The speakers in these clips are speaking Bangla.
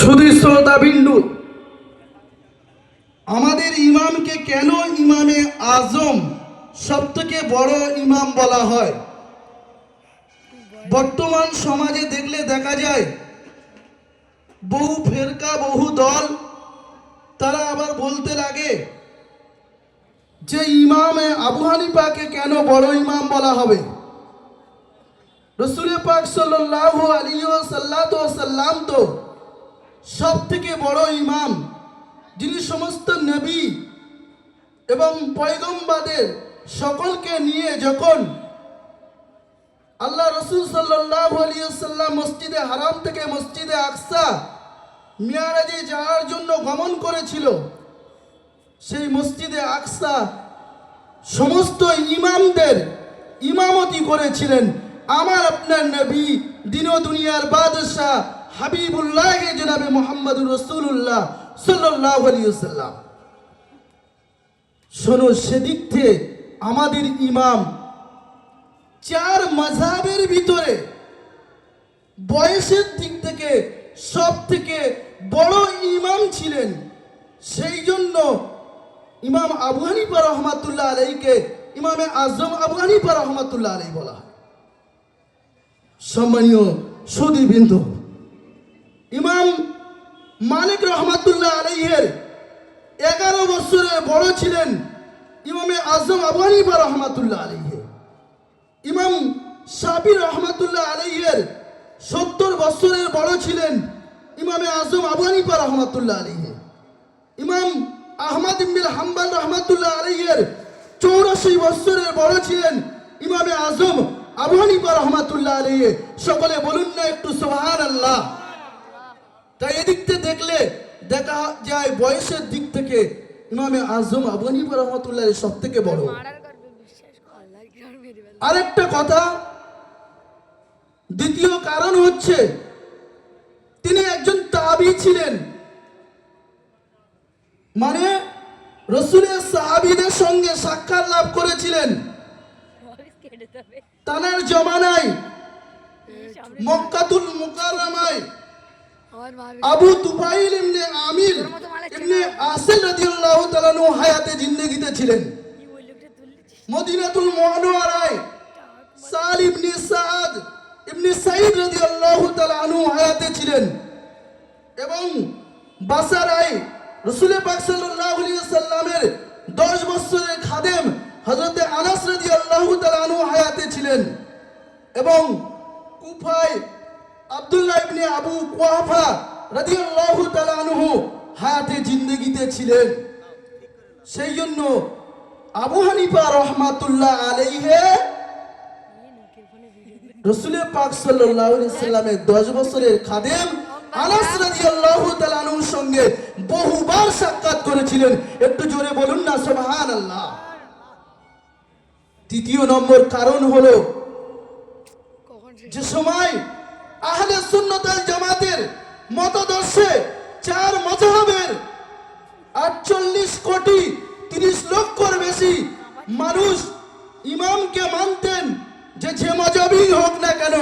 শুধু বিন্দু। আমাদের ইমামকে কেন ইমামে আজম সব থেকে বড় ইমাম বলা হয়? বর্তমান সমাজে দেখলে দেখা যায়, বহু ফেরকা, বহু দল, তারা আবার বলতে লাগে যে ইমামে আবু হানিফাকে কেন বড় ইমাম বলা হবে? রসুল পাক সাল্লাল্লাহু আলাইহি ওয়াসাল্লাতু সাল্লাম তো সব থেকে বড় ইমাম, যিনি সমস্ত নবী এবং পয়গম্বাদের সকলকে নিয়ে যখন আল্লাহ রসুল সাল্লাল্লাহু আলাইহি ওয়াসাল্লাম মসজিদে হারাম থেকে মসজিদে আকসা, মিয়ারাজে যাওয়ার জন্য গমন করেছিল, সেই মসজিদে আকসা সমস্ত ইমামদের ইমামতি করেছিলেন। আমার আপনার নবী দিন দুনিয়ার বাদশাহ হাবিবুল্লাহ জনাবে মোহাম্মদ রসুল্লাহ সাল্লাহ আলিয়াল্লাম শোনো, সেদিক থেকে আমাদের ইমাম চার মাঝাবের ভিতরে বয়সের দিক থেকে সব থেকে বড় ইমাম ছিলেন। সেই জন্য ইমাম আবু রহমাতুল্লাহ আলাইকে, ইমামে আজম আবু রহমাতুল্লাহ আলাই বলা হয়। সম্মানীয় সুদী বিন্দু ইমাম মালিক রহমাতুল্লাহ আলহের এগারো বছরের বড় ছিলেন ইমামে আজম আবু হানিফা রহমাতুল্লাহ আলাইহে। ইমাম সাবির রহমাতুল্লাহ আলাইহের সত্তর বছরের বড় ছিলেন ইমামে আজম আবু হানিফা রহমাতুল্লাহ আলাইহে। ইমাম আহমদ ইবিল হাম্বাল রহমাতুল্লাহ আলহের চৌরাশি বছরের বড় ছিলেন ইমামে আজম আবু হানিফা সকলে বলুন না একটু সোহান আল্লাহ তাই এদিক থেকে দেখলে দেখা যায় বয়সের দিক থেকে ইমামে আজম আবু হানিফা সব থেকে বড়। আরেকটা কথা, দ্বিতীয় কারণ হচ্ছে তিনি একজন তাবি ছিলেন। মানে রসুলের সাহাবিদের সঙ্গে সাক্ষাৎ লাভ করেছিলেন। তানের জমানায় মক্কাতুল মুকাররমায় আবু তুফাইল ইবনে আমির ইবনে। আসিল রাদিয়াল্লাহু তাআলা নু হায়াতে জিন্দেগিতে ছিলেন। মদিনাতুল মুনাওয়ারায় সাল ইবনে সাদ ইবনে সাইদ রাদিয়াল্লাহু তাআলা আনহু হায়াতে ছিলেন। এবং বাসারায় রাসূল পাক সাল্লাল্লাহু আলাইহি সাল্লামের 10 বছরের খাদেম হযরতে আনাস রাদিয়াল্লাহু তাআলা আনহু হায়াতে ছিলেন এবং কুফায় আব্দুল্লাহ ইবনে আবু কুহাফা রাদিয়াল্লাহু তাআলা আনহু হায়াতে জিন্দেগিতে ছিলেন। সেই জন্য আবু হানিফা রহমাতুল্লাহ আলাইহে রসুলের পাক সাল্লামের 10 বছরের খাদেম আনাস রাদিয়াল্লাহু তাআলা আনহুর সঙ্গে বহুবার সাক্ষাৎ করেছিলেন। একটু জোরে বলুন না, সুবহানাল্লাহ। তৃতীয় নম্বর কারণ হলো যে সময় আহলে সুন্নত আল জামাতের মতদর্শে চার মজহাবের আটচল্লিশ কোটি তিরিশ লক্ষর বেশি মানুষ ইমামকে মানতেন যে যে মজহবই হোক না কেন,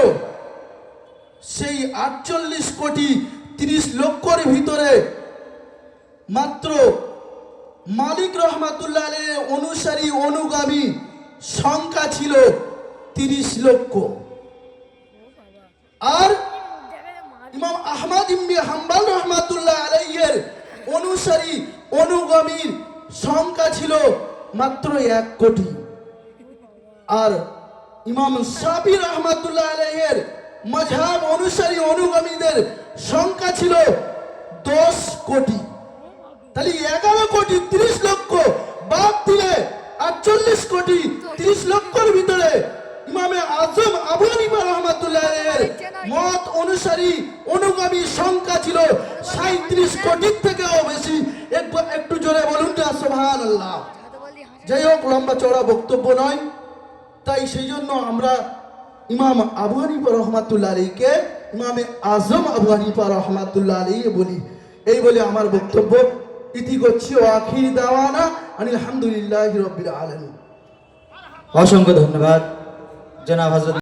সেই আটচল্লিশ কোটি তিরিশ লক্ষর ভিতরে মাত্র মালিক রহমাতুল্লাহ অনুসারী অনুগামী সংখ্যা ছিল তিরিশ লক্ষ। আর ইমাম আহমদ ইবনে হাম্বাল রহমাতুল্লাহ আলাইহির অনুসারী, অনুগামীর সংখ্যা ছিল মাত্র এক কোটি। আর ইমাম শাফি রহমাতুল্লাহ আলাইহির মজহাব অনুসারী, অনুগামীদের সংখ্যা ছিল দশ কোটি। তাহলে এগারো কোটি তিরিশ লক্ষ বাদ দিলে আটচল্লিশ কোটি তিরিশ লক্ষর ভিতরে ইমামে আজম আবু হানিফা রহমাতুল্লাহ আলাইহির মত অনুসারী অনুগামী সংখ্যা ছিল সাঁত্রিশ কোটির থেকেও বেশি। একটু একটু জোরে বলুন না সুবহান আল্লাহ যাই হোক, লম্বা চড়া বক্তব্য নয়। তাই সেই জন্য আমরা ইমাম আবু হানিফা রহমাতুল্লাহ আলীকে ইমামে আজম আবু হানিফা রহমাতুল্লাহ আলী বলি। এই বলে আমার বক্তব্য। ইতি করছি ও আখির দাওয়ানা আলহামদুলিল্লাহ রবিল আলমী অসংখ্য ধন্যবাদ। জনাব হজরত